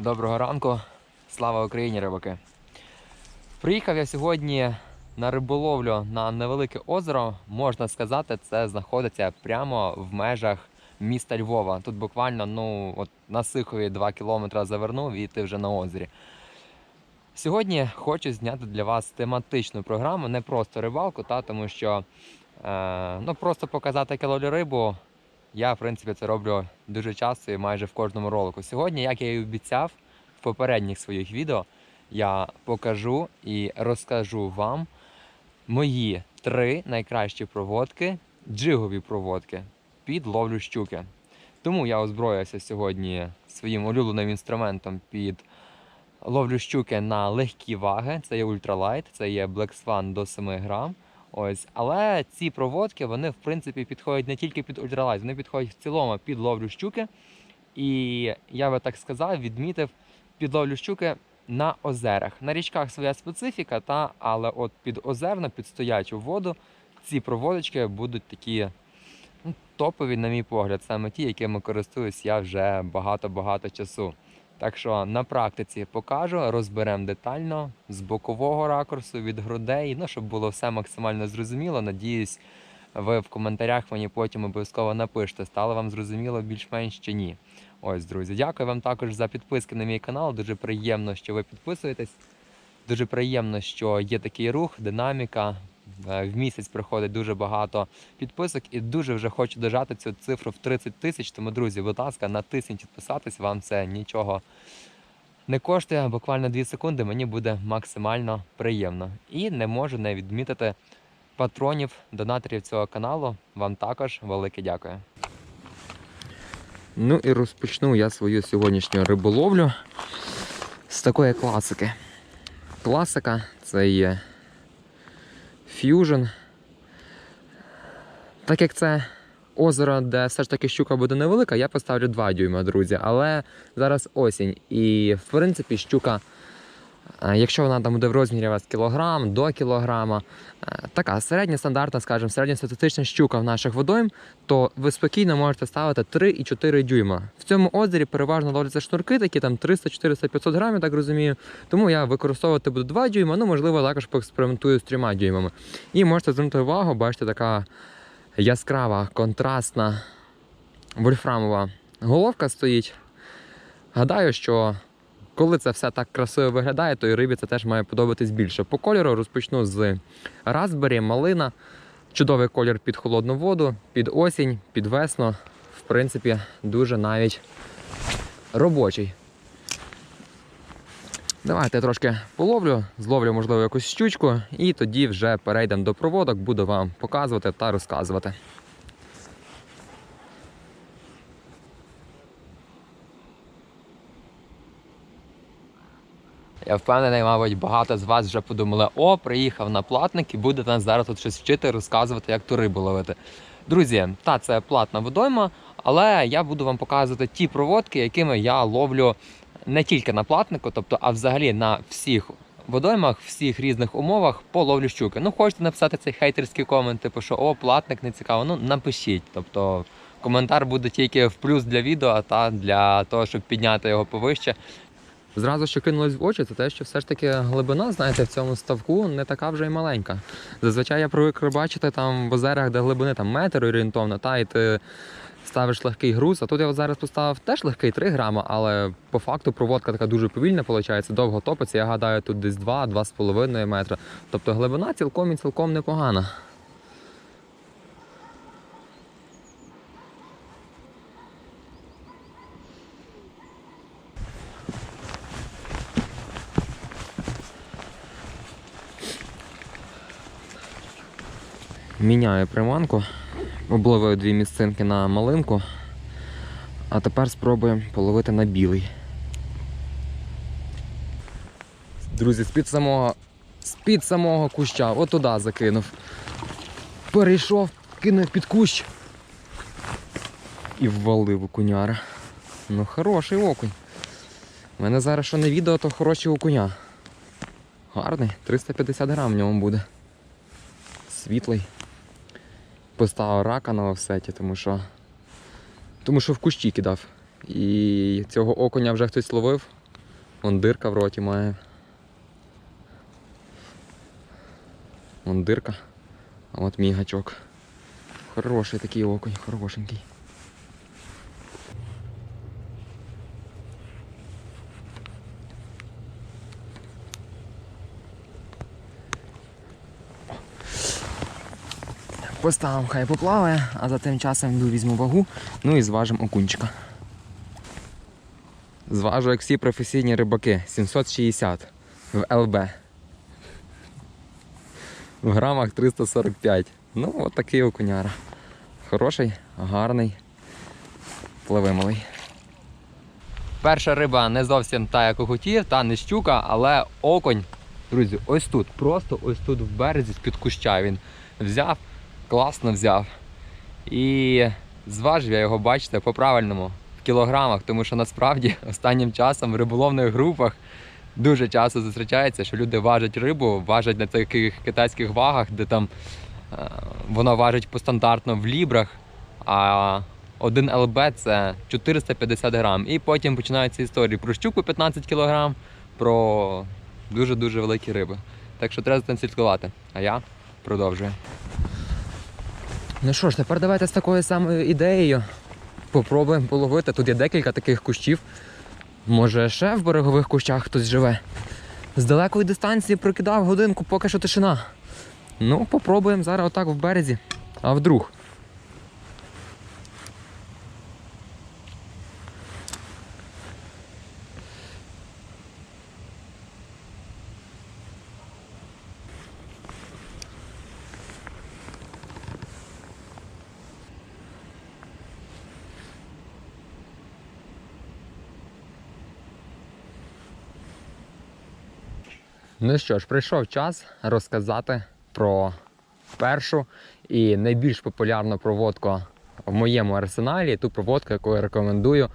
Доброго ранку, слава Україні, рибаки. Приїхав я сьогодні на риболовлю на невелике озеро. Можна сказати, це знаходиться прямо в межах міста Львова. Тут буквально ну, от на Сихові 2 кілометри завернув і ти вже на озері. Сьогодні хочу зняти для вас тематичну програму, не просто рибалку, та, тому що е, ну, просто показати як рибу. Я, в принципі, це роблю дуже часто і майже в кожному ролику. Сьогодні, як я і обіцяв в попередніх своїх відео, я покажу і розкажу вам мої три найкращі проводки, джигові проводки під ловлю щуки. Тому я озброюся сьогодні своїм улюбленим інструментом під ловлю щуки на легкі ваги. Це є ультралайт, це є Black Swan до 7 грам. Ось, але ці проводки вони в принципі підходять не тільки під ультралайт, вони підходять в цілому під ловлю щуки. І я би так сказав, відмітив під ловлю щуки на озерах. На річках своя специфіка, та, але от під озерно, під стоячу воду, ці проводочки будуть такі ну, топові, на мій погляд, саме ті, якими користуюсь я вже багато-багато часу. Так що на практиці покажу, розберемо детально з бокового ракурсу від грудей, ну щоб було все максимально зрозуміло. Надіюсь, ви в коментарях мені потім обов'язково напишете, стало вам зрозуміло більш-менш чи ні. Ось, друзі, дякую вам також за підписки на мій канал. Дуже приємно, що ви підписуєтесь. Дуже приємно, що є такий рух, динаміка. Е, В місяць приходить дуже багато підписок і дуже вже хочу дожати цю цифру в 30 тисяч. Тому, друзі, будь ласка, натисніть підписатись, вам це нічого не коштує, буквально 2 секунди, мені буде максимально приємно. І не можу не відмітити патронів, донаторів цього каналу. Вам також велике дякую. Ну і розпочну я свою сьогоднішню риболовлю з такої класики. Класика це є Fusion. Так як це озеро, де все ж таки щука буде невелика, я поставлю 2 дюйма, друзі. Але зараз осінь. І в принципі щука, якщо вона там буде в розмірі вас кілограм до кілограма, е, така середня стандартна, скажімо, середньостатистична щука в наших водойм, то ви спокійно можете ставити 3 і 4 дюйма. В цьому озері переважно ловляться шнурки, такі там 300, 400, 500 грамів, так розумію. Тому я використовувати буду 2 дюйма, ну можливо також поекспериментую з 3 дюймами. І можете звернути увагу, бачите, така яскрава, контрастна вольфрамова головка стоїть. Гадаю, що коли це все так красиво виглядає, то і рибі це теж має подобатись більше. По кольору розпочну з Raspberry, малина. Чудовий колір під холодну воду, під осінь, під весну. В принципі, дуже навіть робочий. Давайте я трошки половлю, зловлю, можливо, якусь щучку, і тоді вже перейдемо до проводок, буду вам показувати та розказувати. Я впевнений, мабуть, багато з вас вже подумали, о, приїхав на платник і буде нас зараз тут щось вчити, розказувати, як ту рибу ловити. Друзі, та це платна водойма, але я буду вам показувати ті проводки, якими я ловлю не тільки на платнику, тобто, а взагалі на всіх водоймах, всіх різних умовах по ловлю щуки. Ну, хочете написати цей хейтерський комент, типу, що о, платник не цікаво. Ну, напишіть. Тобто коментар буде тільки в плюс для відео, та для того, щоб підняти його повище. Зразу що кинулось в очі, це те, що все ж таки глибина, знаєте, в цьому ставку не така вже й маленька. Зазвичай я привик бачити там в озерах, де глибини там метр орієнтовно, та і ти ставиш легкий груз. А тут я от зараз поставив теж легкий 3 грама, але по факту проводка така дуже повільна, виходить, довго топиться. Я гадаю, тут десь 2-2,5 метра. Тобто глибина цілком і цілком непогана. Міняю приманку. Обловив дві місцинки на малинку. А тепер спробуємо половити на білий. Друзі, з-під самого, з-під самого куща, от туди закинув. Перейшов, кинув під кущ і ввалив окуняра. Ну, хороший окунь. У мене зараз що не відео, то хороші окуня. Гарний, 350 грам в ньому буде. Світлий поставив рака на офсеті, тому що тому що в кущі кидав. І цього окуня вже хтось ловив, Вон дирка в роті має. Вон дирка. А от мій гачок. Хороший такий окунь, хорошенький. Поставимо, хай поплаває, а за тим часом йду візьму вагу, ну і зважимо окунчика. Зважу, як всі професійні рибаки, 760 в ЛБ. В грамах 345. Ну, от такий окуняра. Хороший, гарний, пливималий. Перша риба не зовсім та, як у хотів, та не щука, але окунь. Друзі, ось тут, просто ось тут в березі з-під куща він взяв, класно взяв. І зважив я його, бачите, по-правильному, в кілограмах, тому що насправді останнім часом в риболовних групах дуже часто зустрічається, що люди важать рибу, важать на таких китайських вагах, де там е, воно важить по стандартно в лібрах, а один ЛБ це 450 грам. І потім починаються історії про щуку 15 кілограм, про дуже-дуже великі риби. Так що треба за цим слідкувати. А я продовжую. Ну що ж, тепер давайте з такою самою ідеєю попробуємо половити. Тут є декілька таких кущів. Може, ще в берегових кущах хтось живе. З далекої дистанції прокидав годинку, поки що тишина. Ну, попробуємо зараз отак в березі. А вдруг? Ну що ж, прийшов час розказати про першу і найбільш популярну проводку в моєму арсеналі. Ту проводку, яку я рекомендую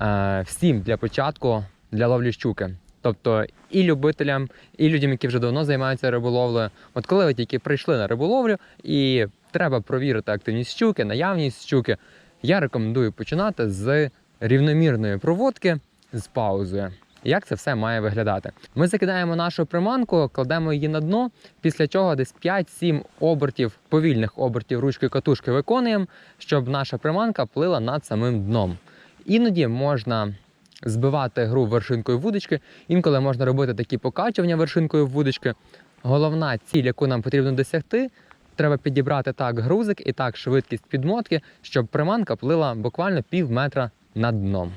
е, всім для початку для ловлі щуки. Тобто і любителям, і людям, які вже давно займаються риболовлею. От коли ви тільки прийшли на риболовлю і треба провірити активність щуки, наявність щуки, я рекомендую починати з рівномірної проводки з паузою. Як це все має виглядати? Ми закидаємо нашу приманку, кладемо її на дно, після чого десь 5-7 обертів, повільних обертів ручки катушки виконуємо, щоб наша приманка плила над самим дном. Іноді можна збивати гру вершинкою вудочки, інколи можна робити такі покачування вершинкою вудочки. Головна ціль, яку нам потрібно досягти, треба підібрати так грузик і так швидкість підмотки, щоб приманка плила буквально пів метра над дном.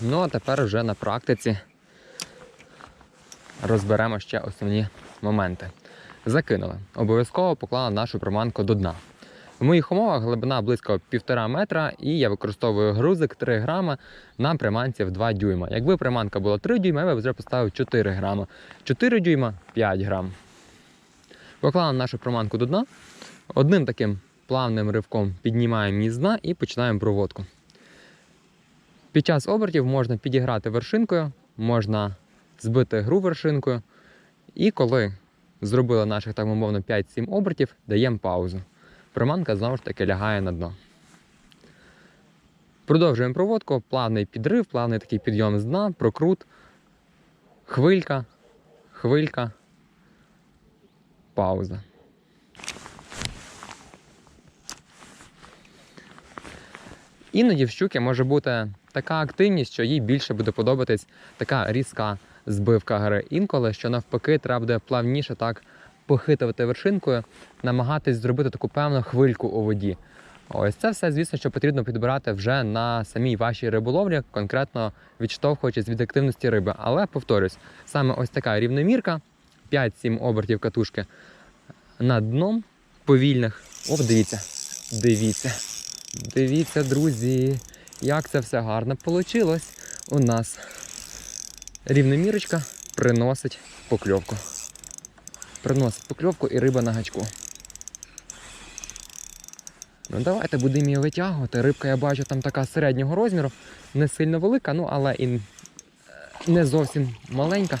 Ну, а тепер вже на практиці розберемо ще основні моменти. Закинули. Обов'язково поклали нашу приманку до дна. В моїх умовах глибина близько 1,5 метра, і я використовую грузик 3 грама на приманці в 2 дюйма. Якби приманка була 3 дюйма, я б вже поставив 4 грама. 4 дюйма 5 грам. Поклали нашу приманку до дна. Одним таким плавним ривком піднімаємо її дна і починаємо проводку. Під час обертів можна підіграти вершинкою, можна збити гру вершинкою. І коли зробили наших, так мовно, 5-7 обертів, даємо паузу. Приманка знову ж таки лягає на дно. Продовжуємо проводку, плавний підрив, плавний такий підйом з дна, прокрут, хвилька, хвилька, пауза. Іноді в щуки може бути така активність, що їй більше буде подобатись така різка збивка гри. Інколи, що навпаки, треба буде плавніше так похитувати вершинкою, намагатись зробити таку певну хвильку у воді. Ось це все, звісно, що потрібно підбирати вже на самій вашій риболовлі, конкретно відштовхуючись від активності риби. Але повторюсь, саме ось така рівномірка, 5-7 обертів катушки над дном повільних. О, дивіться, дивіться. Дивіться, друзі, як це все гарно вийшло у нас. Рівномірочка приносить покльовку. Приносить покльовку і риба на гачку. Ну давайте будемо її витягувати. Рибка, я бачу, там така середнього розміру, не сильно велика, ну але і не зовсім маленька.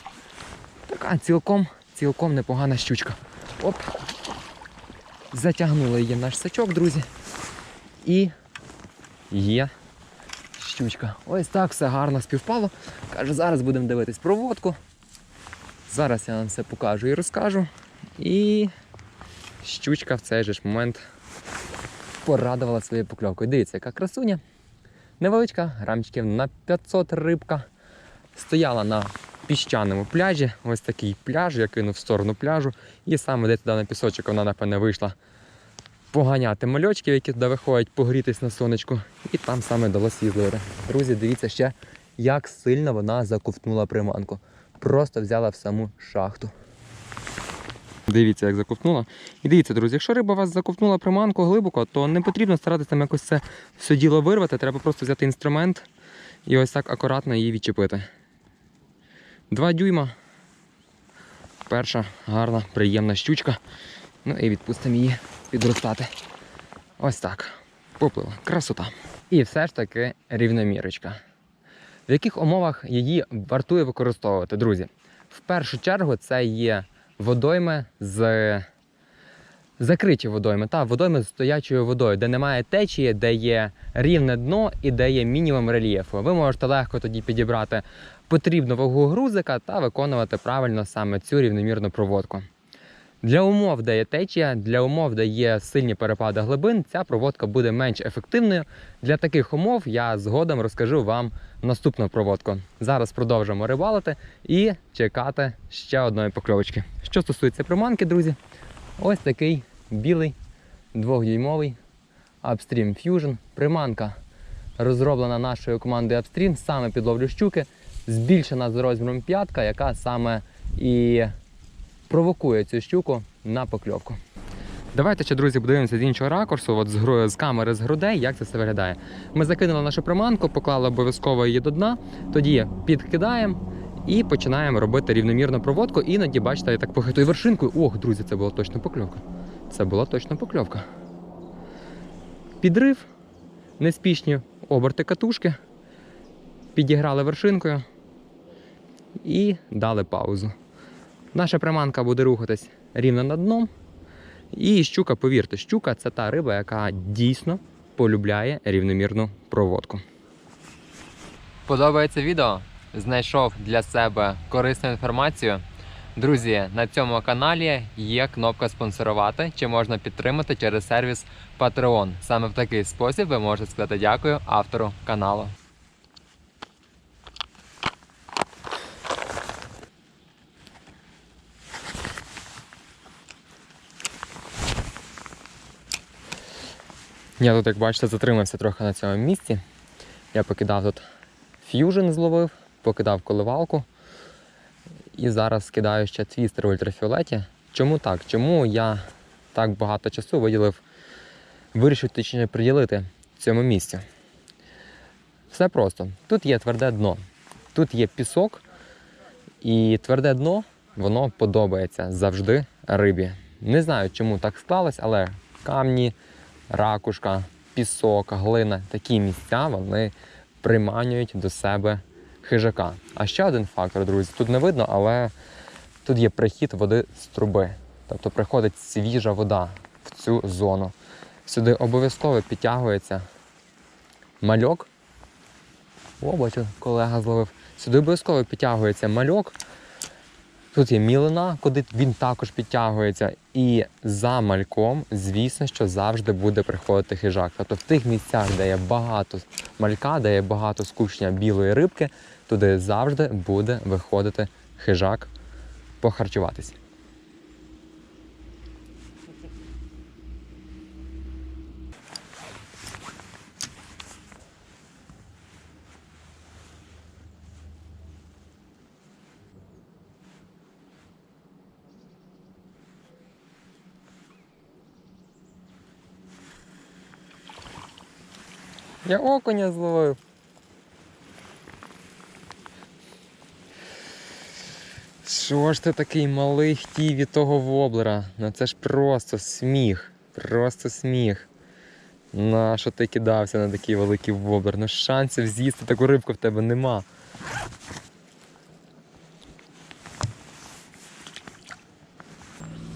Така цілком, цілком непогана щучка. Оп. Затягнули її наш сачок, друзі. І є щучка. Ось так все гарно співпало. Каже, зараз будемо дивитись проводку. Зараз я вам все покажу і розкажу. І щучка в цей же ж момент порадувала своєю покльовкою. Дивіться, яка красуня. Невеличка, грамчиків на 500 рибка. Стояла на піщаному пляжі. Ось такий пляж, я кинув в сторону пляжу. І саме де туди на пісочок вона, напевне, вийшла поганяти мальочків, які туди виходять, погрітись на сонечку. І там саме дало сізлери. Друзі, дивіться ще, як сильно вона заковтнула приманку. Просто взяла в саму шахту. Дивіться, як заковтнула. І дивіться, друзі, якщо риба вас заковтнула приманку глибоко, то не потрібно старатися там якось це все діло вирвати. Треба просто взяти інструмент і ось так акуратно її відчепити. Два дюйма. Перша гарна, приємна щучка. Ну і відпустимо її підростати. Ось так. Поплила. Красота. І все ж таки рівномірочка. В яких умовах її вартує використовувати, друзі? В першу чергу це є водойми з закриті водойми, та водойми з стоячою водою, де немає течії, де є рівне дно і де є мінімум рельєфу. Ви можете легко тоді підібрати потрібну вагу грузика та виконувати правильно саме цю рівномірну проводку. Для умов, де є течія, для умов, де є сильні перепади глибин, ця проводка буде менш ефективною. Для таких умов я згодом розкажу вам наступну проводку. Зараз продовжимо рибалити і чекати ще одної покльовочки. Що стосується приманки, друзі, ось такий білий двохдюймовий Upstream Fusion. Приманка розроблена нашою командою Upstream, саме під ловлю щуки, збільшена з розміром п'ятка, яка саме і провокує цю щуку на покльовку. Давайте ще, друзі, подивимося з іншого ракурсу, от з, з камери з грудей, як це все виглядає. Ми закинули нашу приманку, поклали обов'язково її до дна, тоді підкидаємо і починаємо робити рівномірну проводку. Іноді, бачите, я так похитую вершинкою. Ох, друзі, це була точно покльовка. Це була точно покльовка. Підрив, неспішні оберти катушки, підіграли вершинкою і дали паузу. Наша приманка буде рухатись рівно над дном. І щука, повірте, щука це та риба, яка дійсно полюбляє рівномірну проводку. Подобається відео? Знайшов для себе корисну інформацію. Друзі, на цьому каналі є кнопка спонсорувати, чи можна підтримати через сервіс Patreon. Саме в такий спосіб ви можете сказати дякую автору каналу. Я тут, як бачите, затримався трохи на цьому місці. Я покидав тут ф'южн зловив, покидав коливалку. І зараз скидаю ще твістер в ультрафіолеті. Чому так? Чому я так багато часу виділив, вирішив точніше приділити цьому місцю? Все просто. Тут є тверде дно, тут є пісок, і тверде дно воно подобається завжди рибі. Не знаю, чому так склалось, але камні, ракушка, пісок, глина такі місця вони приманюють до себе хижака. А ще один фактор, друзі, тут не видно, але тут є прихід води з труби. Тобто приходить свіжа вода в цю зону. Сюди обов'язково підтягується мальок. О, бачу, колега зловив. Сюди обов'язково підтягується мальок. Тут є мілина, куди він також підтягується. І за мальком, звісно, що завжди буде приходити хижак. Тобто в тих місцях, де є багато малька, де є багато скучення білої рибки, туди завжди буде виходити хижак похарчуватись. Я окуня зловив. Що ж ти такий малий хотів від того воблера? Ну це ж просто сміх. Просто сміх. На що ти кидався на такий великий воблер? Ну шансів з'їсти таку рибку в тебе нема.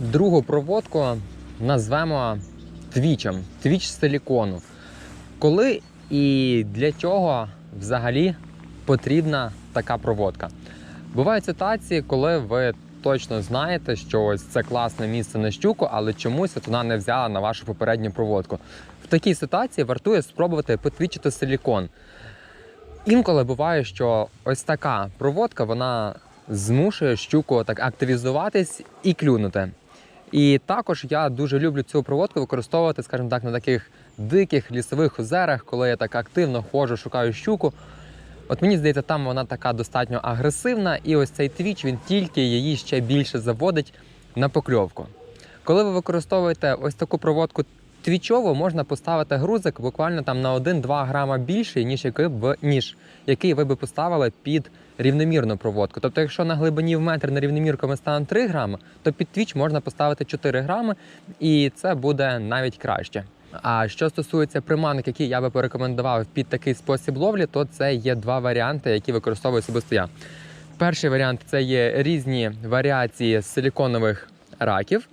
Другу проводку назвемо твічем. Твіч з силікону. Коли і для чого взагалі потрібна така проводка? Бувають ситуації, коли ви точно знаєте, що ось це класне місце на щуку, але чомусь вона не взяла на вашу попередню проводку. В такій ситуації вартує спробувати потвічити силікон. Інколи буває, що ось така проводка вона змушує щуку так активізуватись і клюнути. І також я дуже люблю цю проводку використовувати, скажімо так, на таких диких лісових озерах, коли я так активно ходжу, шукаю щуку. От мені здається, там вона така достатньо агресивна, і ось цей твіч він тільки її ще більше заводить на покльовку. Коли ви використовуєте ось таку проводку твічову, можна поставити грузик буквально там на 1-2 грама більший, ніж який б ніж який ви би поставили під рівномірну проводку. Тобто, якщо на глибині в метр на рівномірку ми ставимо 3 грами, то під твіч можна поставити 4 грами, і це буде навіть краще. А що стосується приманок, які я би порекомендував під такий спосіб ловлі, то це є два варіанти, які використовую особисто я. Перший варіант це є різні варіації силіконових раків.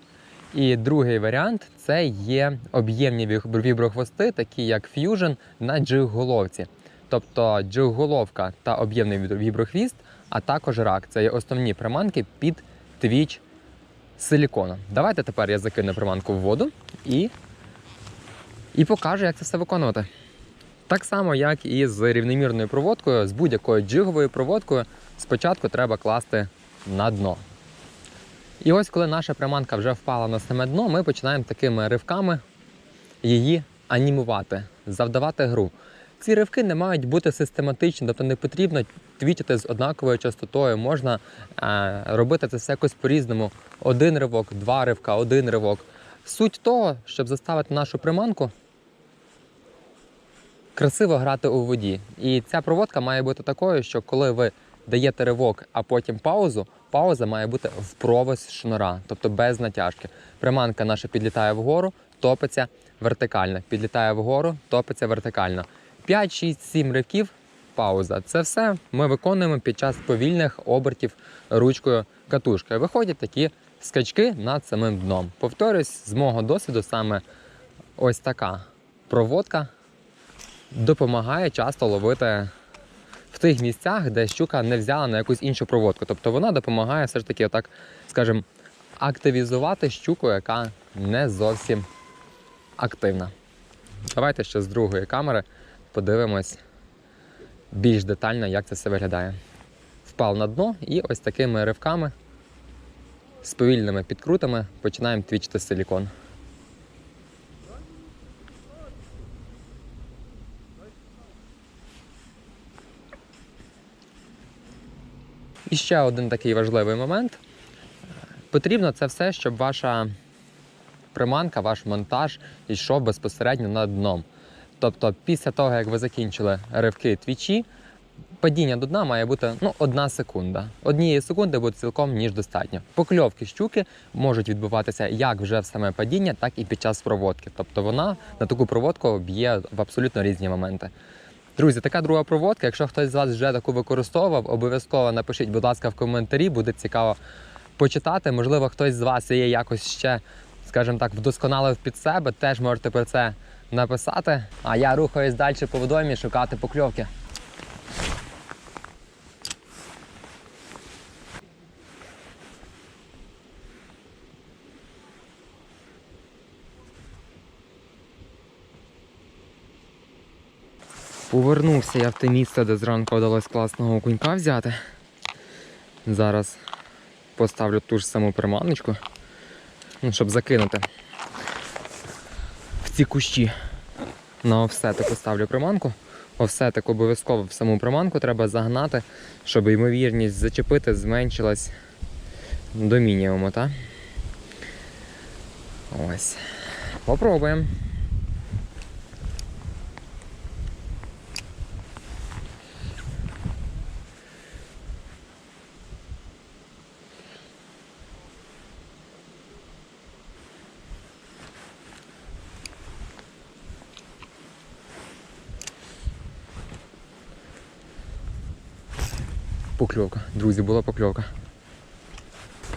І другий варіант це є об'ємні віброхвости, такі як Fusion на джиг-головці. Тобто джиг-головка та об'ємний віброхвіст, а також рак. Це є основні приманки під твіч силікона. Давайте тепер я закину приманку в воду і, і покажу, як це все виконувати. Так само, як і з рівномірною проводкою, з будь-якою джиговою проводкою, спочатку треба класти на дно. І ось коли наша приманка вже впала на саме дно, ми починаємо такими ривками її анімувати, завдавати гру. Ці ривки не мають бути систематичні, тобто не потрібно твітити з однаковою частотою. Можна е, робити це все якось по-різному. Один ривок, два ривка, один ривок. Суть того, щоб заставити нашу приманку красиво грати у воді. І ця проводка має бути такою, що коли ви даєте ривок, а потім паузу, пауза має бути в провис шнура, тобто без натяжки. Приманка наша підлітає вгору, топиться вертикально. Підлітає вгору, топиться вертикально. 5, 6, 7 ривків. Пауза. Це все ми виконуємо під час повільних обертів ручкою катушкою. Виходять такі скачки над самим дном. Повторюсь, з мого досвіду, саме ось така проводка допомагає часто ловити в тих місцях, де щука не взяла на якусь іншу проводку. Тобто вона допомагає все ж таки, отак, скажімо, активізувати щуку, яка не зовсім активна. Давайте ще з другої камери подивимось більш детально, як це все виглядає. Впав на дно і ось такими ривками з повільними підкрутами починаємо твічити силікон. І ще один такий важливий момент. Потрібно це все, щоб ваша приманка, ваш монтаж йшов безпосередньо над дном. Тобто, після того, як ви закінчили ривки твічі, падіння до дна має бути ну, одна секунда. Однієї секунди буде цілком ніж достатньо. Покльовки щуки можуть відбуватися як вже в саме падіння, так і під час проводки. Тобто вона на таку проводку б'є в абсолютно різні моменти. Друзі, така друга проводка. Якщо хтось з вас вже таку використовував, обов'язково напишіть, будь ласка, в коментарі, буде цікаво почитати. Можливо, хтось з вас її якось ще, скажімо так, вдосконалив під себе. Теж можете про це написати. А я рухаюсь далі по водоймі шукати покльовки. Повернувся я в те місце, де зранку вдалося класного окунька взяти. Зараз поставлю ту ж саму приманочку, ну, щоб закинути в ці кущі. На офсетик поставлю приманку. Офсетик обов'язково в саму приманку треба загнати, щоб ймовірність зачепити зменшилась до мінімуму, так? Ось. Попробуємо. Покльовка. Друзі, була покльовка.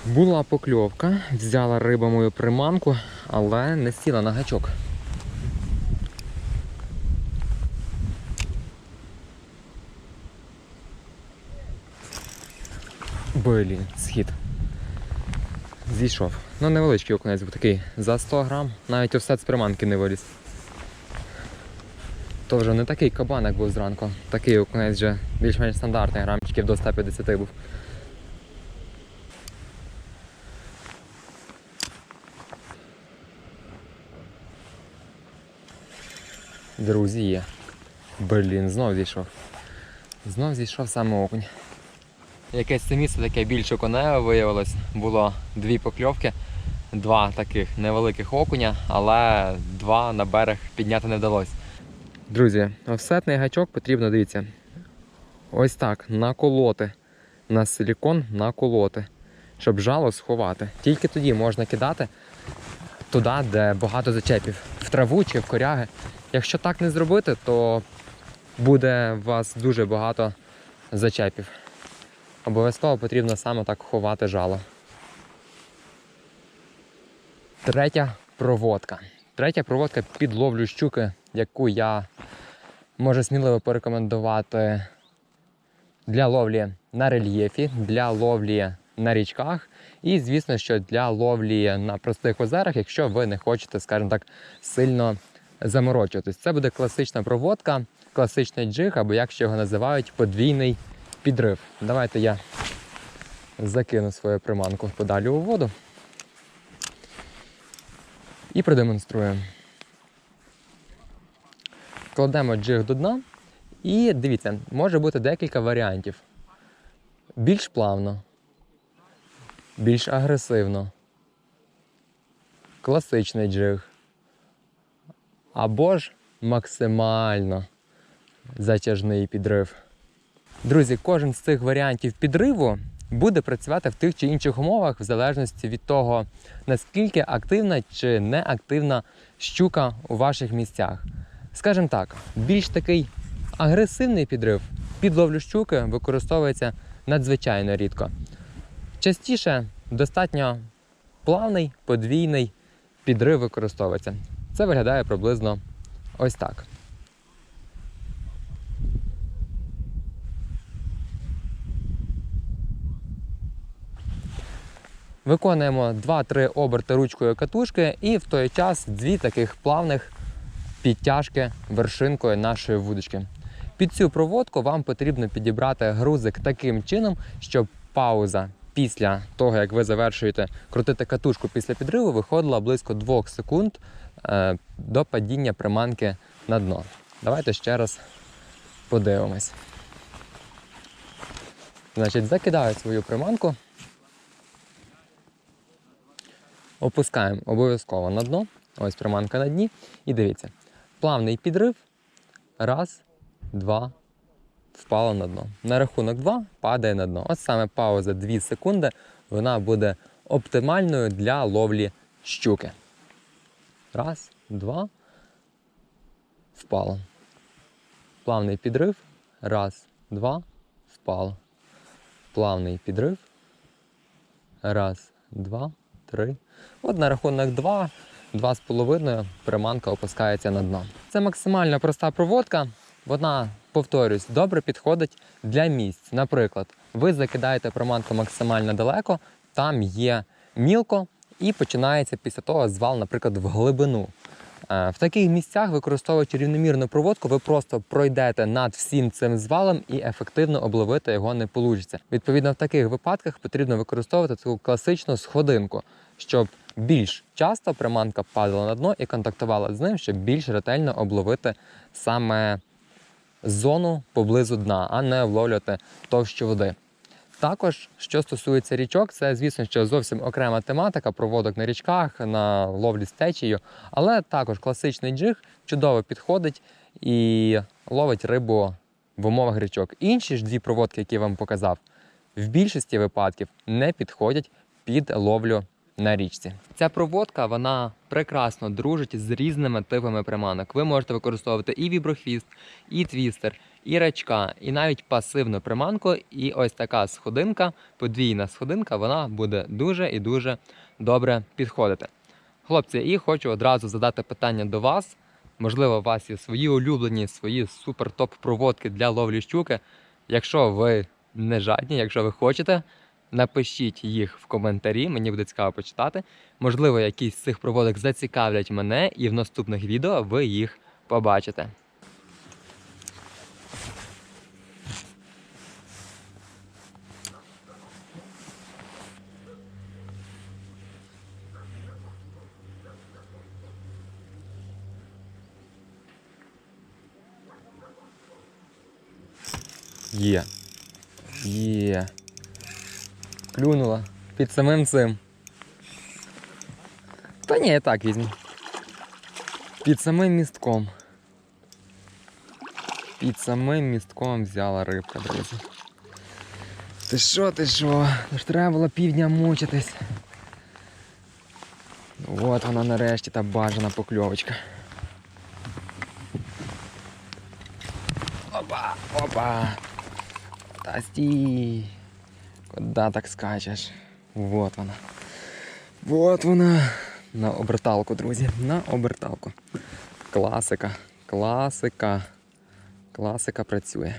Була покльовка, взяла риба мою приманку, але не сіла на гачок. Блін, схід. Зійшов. Ну невеличкий окунець, був такий за 100 грам, навіть офсет з приманки не виліз. То вже не такий кабан, як був зранку. Такий окунець вже більш-менш стандартний, грамчиків до 150 був. Друзі є. Блін, знов зійшов. Знов зійшов саме окунь. Якесь це місце таке більш окуневе виявилось. Було дві покльовки, два таких невеликих окуня, але два на берег підняти не вдалося. Друзі, офсетний гачок потрібно, дивіться, ось так наколоти. На силікон наколоти, щоб жало сховати. Тільки тоді можна кидати туди, де багато зачепів, в траву чи в коряги. Якщо так не зробити, то буде у вас дуже багато зачепів. Обов'язково потрібно саме так ховати жало. Третя проводка. Третя проводка під ловлю щуки, яку я можу сміливо порекомендувати для ловлі на рельєфі, для ловлі на річках і, звісно, що для ловлі на простих озерах, якщо ви не хочете, скажімо так, сильно заморочуватись. Це буде класична проводка, класичний джиг, або як ще його називають, подвійний підрив. Давайте я закину свою приманку подалі у воду і продемонструю. Кладемо джиг до дна і дивіться, може бути декілька варіантів. Більш плавно, більш агресивно, класичний джиг. Або ж максимально затяжний підрив. Друзі, кожен з цих варіантів підриву буде працювати в тих чи інших умовах, в залежності від того, наскільки активна чи неактивна щука у ваших місцях. Скажімо так, більш такий агресивний підрив під ловлю щуки використовується надзвичайно рідко. Частіше достатньо плавний подвійний підрив використовується. Це виглядає приблизно ось так. Виконуємо 2-3 оберти ручкою катушки і в той час дві таких плавних підтяжки вершинкою нашої вудочки. Під цю проводку вам потрібно підібрати грузик таким чином, щоб пауза після того, як ви завершуєте крутити катушку після підриву, виходила близько 2 секунд е, до падіння приманки на дно. Давайте ще раз подивимось. Значить, закидаю свою приманку. Опускаємо обов'язково на дно. Ось приманка на дні. І дивіться, плавний підрив. Раз, два, впало на дно. На рахунок 2 падає на дно. Ось саме пауза 2 секунди, вона буде оптимальною для ловлі щуки. Раз, два. Впало. Плавний підрив. Раз, два, впало. Плавний підрив. Раз, два, три. От на рахунок 2, 2,5 приманка опускається на дно. Це максимально проста проводка. Вона, повторюсь, добре підходить для місць. Наприклад, ви закидаєте приманку максимально далеко, там є мілко, і починається після того звал, наприклад, в глибину. Е, В таких місцях, використовуючи рівномірну проводку, ви просто пройдете над всім цим звалом і ефективно обловити його не вийде. Відповідно, в таких випадках потрібно використовувати таку класичну сходинку, щоб більш часто приманка падала на дно і контактувала з ним, щоб більш ретельно обловити саме зону поблизу дна, а не вловлювати товщу води. Також, що стосується річок, це, звісно, що зовсім окрема тематика проводок на річках, на ловлі з течією, але також класичний джиг чудово підходить і ловить рибу в умовах річок. Інші ж дві проводки, які я вам показав, в більшості випадків не підходять під ловлю на річці. Ця проводка вона прекрасно дружить з різними типами приманок. Ви можете використовувати і віброхвіст, і твістер, і рачка, і навіть пасивну приманку. І ось така сходинка, подвійна сходинка, вона буде дуже і дуже добре підходити. Хлопці, і хочу одразу задати питання до вас. Можливо, у вас є свої улюблені, свої супер-топ проводки для ловлі щуки. Якщо ви не жадні, якщо ви хочете, Напишіть їх в коментарі, мені буде цікаво почитати. Можливо, якісь з цих проводок зацікавлять мене, і в наступних відео ви їх побачите. Є. Є. Клюнула під самим цим. Та ні, я так візьму. Під самим містком. Під самим містком взяла рибка, друзі. Ти що, ти що? Ж треба було півдня мучитись. От вона нарешті та бажана покльовочка. Опа, опа. Та стій. Куда так скачеш? Вот вона. Вот вона. На оберталку, друзі. На оберталку. Класика. Класика. Класика працює.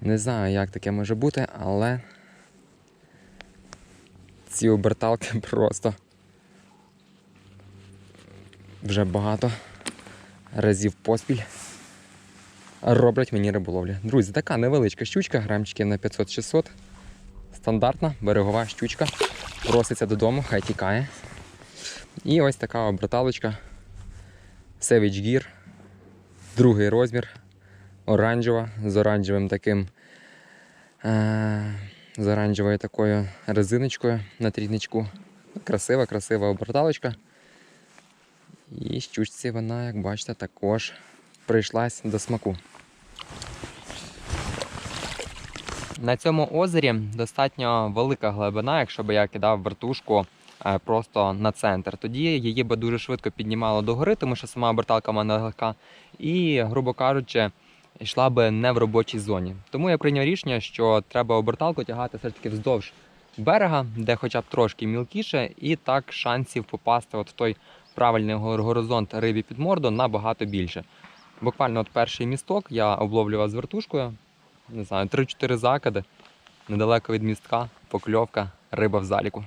Не знаю, як таке може бути, але ці оберталки просто вже багато разів поспіль роблять мені риболовлю. Друзі, така невеличка щучка, грамчики на 500-600. Стандартна берегова щучка. Проситься додому, хай тікає. І ось така обраталочка. Savage Gear. Другий розмір. Оранжева з оранжевим таким. Е- з оранжевою такою резиночкою на трідничку. Красива, красива оберталочка. І щучці вона, як бачите, також прийшлась до смаку. На цьому озері достатньо велика глибина, якщо б я кидав вертушку е, просто на центр. Тоді її би дуже швидко піднімало догори, тому що сама оберталка в мене легка, і, грубо кажучи, йшла би не в робочій зоні. Тому я прийняв рішення, що треба оберталку тягати все ж таки вздовж берега, де хоча б трошки мілкіше, і так шансів попасти от в той правильний гор- горизонт рибі під морду набагато більше. Буквально от перший місток я обловлював з вертушкою, не знаю, 3-4 закиди, недалеко від містка, покльовка, риба в заліку.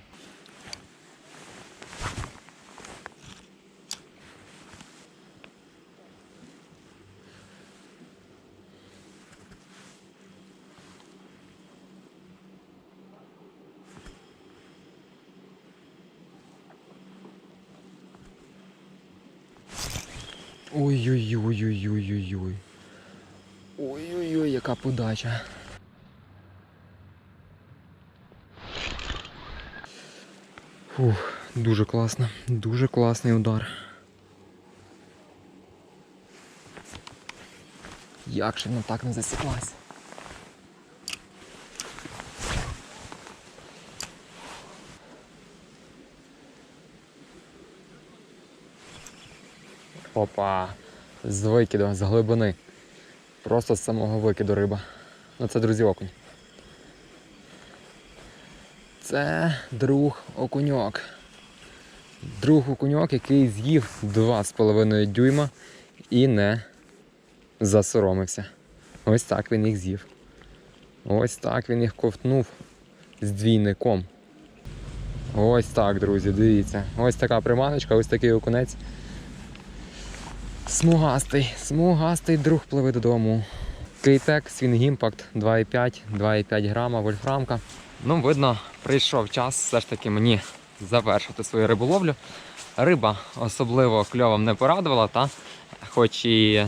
Ой-ой-ой-ой-ой-ой-ой. Ой-ой-ой, яка подача. Фух, дуже класно, дуже класний удар. Як же вона так не засіклась? Опа! З викиду, з глибини. Просто з самого викиду риба. Ну це, друзі, окунь. Це друг окуньок. Друг окуньок, який з'їв 2,5 дюйма і не засоромився. Ось так він їх з'їв. Ось так він їх ковтнув з двійником. Ось так, друзі, дивіться. Ось така приманочка, ось такий окунець. Смугастий, смугастий друг пливе додому. Кейтек Impact 2,5, 2,5 грама вольфрамка. Ну, видно, прийшов час все ж таки мені завершити свою риболовлю. Риба особливо кльовом не порадувала, та хоч і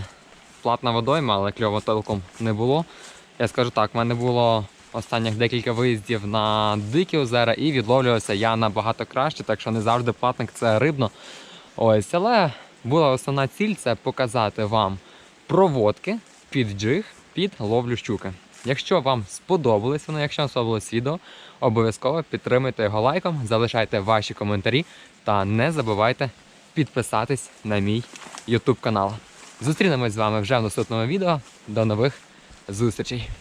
платна водойма, але кльово толком не було. Я скажу так, в мене було останніх декілька виїздів на дикі озера і відловлювався я набагато краще, так що не завжди платник це рибно. Ось, але була основна ціль це показати вам проводки під джиг під ловлю щуки. Якщо вам сподобалось воно, якщо вам сподобалось відео, обов'язково підтримуйте його лайком, залишайте ваші коментарі та не забувайте підписатись на мій YouTube канал. Зустрінемось з вами вже в наступному відео. До нових зустрічей!